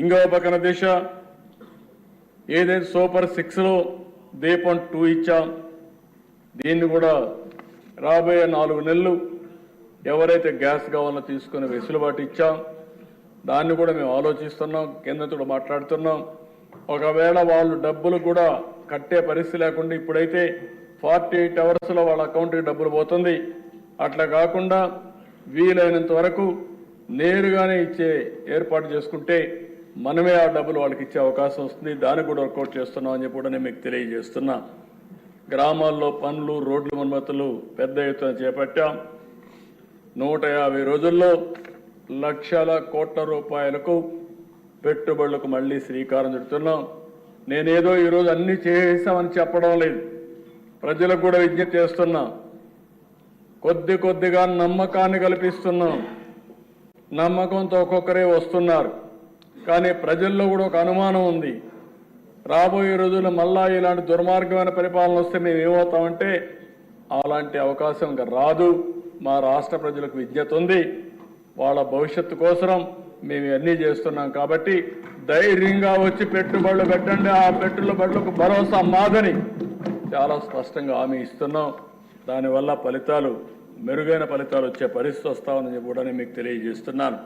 ఇంకో పక్కన దిశ. ఏదైతే సూపర్ సిక్స్లో దీపం టూ ఇచ్చాం దీన్ని కూడా రాబోయే నాలుగు నెలలు ఎవరైతే గ్యాస్ కావాలో తీసుకునే వెసులుబాటు ఇచ్చాం దాన్ని కూడా మేము ఆలోచిస్తున్నాం కేంద్రంతో మాట్లాడుతున్నాం. ఒకవేళ వాళ్ళు డబ్బులు కూడా కట్టే పరిస్థితి లేకుండా ఇప్పుడైతే ఫార్టీ ఎయిట్ అవర్స్లో వాళ్ళ అకౌంట్కి డబ్బులు పోతుంది. అట్లా కాకుండా వీలైనంత వరకు నేరుగానే ఇచ్చే ఏర్పాటు చేసుకుంటే మనమే ఆ డబ్బులు వాళ్ళకి ఇచ్చే అవకాశం వస్తుంది. దాన్ని కూడా వర్కౌట్ చేస్తున్నాం అని చెప్పి కూడా నేను మీకు తెలియజేస్తున్నా. గ్రామాల్లో పనులు రోడ్లు మన్మతులు పెద్ద ఎత్తున చేపట్టాం. నూట యాభై రోజుల్లో లక్షల కోట్ల రూపాయలకు పెట్టుబడులకు మళ్ళీ శ్రీకారం చుడుతున్నాం. నేనేదో ఈరోజు అన్ని చేసామని చెప్పడం లేదు. ప్రజలకు కూడా విజ్ఞప్తి చేస్తున్నా. కొద్ది కొద్దిగా నమ్మకాన్ని కల్పిస్తున్నాం. నమ్మకంతో ఒక్కొక్కరే వస్తున్నారు. కానీ ప్రజల్లో కూడా ఒక అనుమానం ఉంది. రాబోయే రోజుల్లో మళ్ళా ఇలాంటి దుర్మార్గమైన పరిపాలన వస్తే మేము ఏమవుతామంటే అలాంటి అవకాశం ఇంకా రాదు. మా రాష్ట్ర ప్రజలకు విజ్ఞత ఉంది. వాళ్ళ భవిష్యత్తు కోసం మేము ఇవన్నీ చేస్తున్నాం కాబట్టి ధైర్యంగా వచ్చి పెట్టుబడులు పెట్టండి. ఆ పెట్టుబడులకు భరోసా మాదని చాలా స్పష్టంగా హామీ ఇస్తున్నాం. దానివల్ల ఫలితాలు మెరుగైన ఫలితాలు వచ్చే పరిస్థితి వస్తామని కూడా నేను మీకు తెలియజేస్తున్నాను.